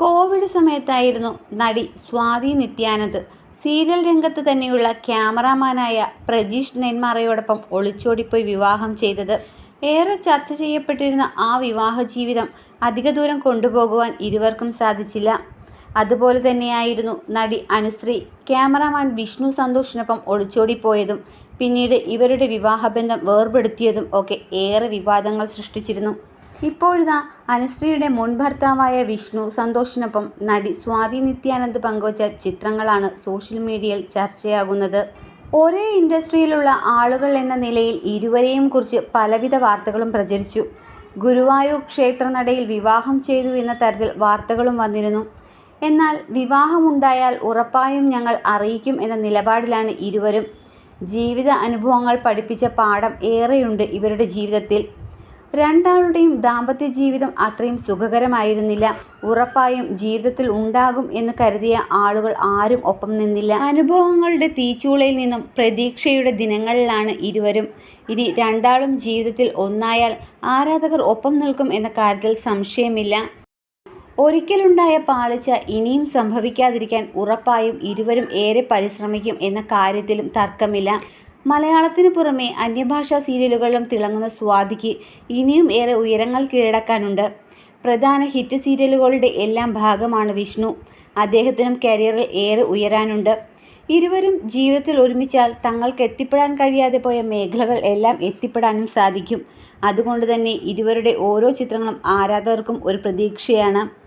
Covid സമയത്തായിരുന്നു നടി Swathi Nityanand serial രംഗത്ത് തന്നെയുള്ള ക്യാമറാമാനായ പ്രജീഷ് നെന്മാറയോടൊപ്പം ഒളിച്ചോടിപ്പോയി വിവാഹം ചെയ്തത്. ഏറെ ചർച്ച ചെയ്യപ്പെട്ടിരുന്ന ആ വിവാഹ ജീവിതം അധിക ദൂരം കൊണ്ടുപോകുവാൻ ഇരുവർക്കും സാധിച്ചില്ല. അതുപോലെ തന്നെയായിരുന്നു നടി അനുശ്രീ ക്യാമറാമാൻ വിഷ്ണു സന്തോഷിനൊപ്പം ഒളിച്ചോടിപ്പോയതും പിന്നീട് ഇവരുടെ വിവാഹബന്ധം വേർപെടുത്തിയതും ഒക്കെ ഏറെ വിവാദങ്ങൾ സൃഷ്ടിച്ചിരുന്നു. ഇപ്പോഴിതാ അനുശ്രീയുടെ മുൻ ഭർത്താവായ വിഷ്ണു സന്തോഷിനൊപ്പം നടി സ്വാതി നിത്യാനന്ദ് പങ്കുവച്ച ചിത്രങ്ങളാണ് സോഷ്യൽ മീഡിയയിൽ ചർച്ചയാകുന്നത്. ഒരേ ഇൻഡസ്ട്രിയിലുള്ള ആളുകൾ എന്ന നിലയിൽ ഇരുവരെയും കുറിച്ച് പലവിധ വാർത്തകളും പ്രചരിച്ചു. ഗുരുവായൂർ ക്ഷേത്രനടയിൽ വിവാഹം ചെയ്തു എന്ന തരത്തിൽ വാർത്തകളും വന്നിരുന്നു. എന്നാൽ വിവാഹമുണ്ടായാൽ ഉറപ്പായും ഞങ്ങൾ അറിയിക്കും എന്ന നിലപാടിലാണ് ഇരുവരും. ജീവിത അനുഭവങ്ങൾ പഠിപ്പിച്ച പാഠം ഏറെയുണ്ട് ഇവരുടെ ജീവിതത്തിൽ. രണ്ടാളുടെയും ദാമ്പത്യ ജീവിതം അത്രയും സുഖകരമായിരുന്നില്ല. ഉറപ്പായും ജീവിതത്തിൽ ഉണ്ടാകും എന്ന് കരുതിയ ആളുകൾ ആരും ഒപ്പം നിന്നില്ല. അനുഭവങ്ങളുടെ തീച്ചൂളയിൽ നിന്നും പ്രതീക്ഷയുടെ ദിനങ്ങളിലാണ് ഇരുവരും. ഇനി രണ്ടാളും ജീവിതത്തിൽ ഒന്നായാൽ ആരാധകർ ഒപ്പം നിൽക്കും എന്ന കാര്യത്തിൽ സംശയമില്ല. ഒരിക്കലുണ്ടായ പാളിച്ച ഇനിയും സംഭവിക്കാതിരിക്കാൻ ഉറപ്പായും ഇരുവരും ഏറെ പരിശ്രമിക്കും എന്ന കാര്യത്തിലും തർക്കമില്ല. മലയാളത്തിന് പുറമെ അന്യഭാഷാ സീരിയലുകളിലും തിളങ്ങുന്ന സ്വാതിക്ക് ഇനിയും ഏറെ ഉയരങ്ങൾ കീഴടക്കാനുണ്ട്. പ്രധാന ഹിറ്റ് സീരിയലുകളുടെ എല്ലാം ഭാഗമാണ് വിഷ്ണു. അദ്ദേഹത്തിനും കരിയറിൽ ഏറെ ഉയരാനുണ്ട്. ഇരുവരും ജീവിതത്തിൽ ഒരുമിച്ചാൽ തങ്ങൾക്ക് എത്തിപ്പെടാൻ കഴിയാതെ പോയ മേഖലകൾ എല്ലാം എത്തിപ്പെടാനും സാധിക്കും. അതുകൊണ്ട് തന്നെ ഇരുവരുടെ ഓരോ ചിത്രങ്ങളും ആരാധകർക്കും ഒരു പ്രതീക്ഷയാണ്.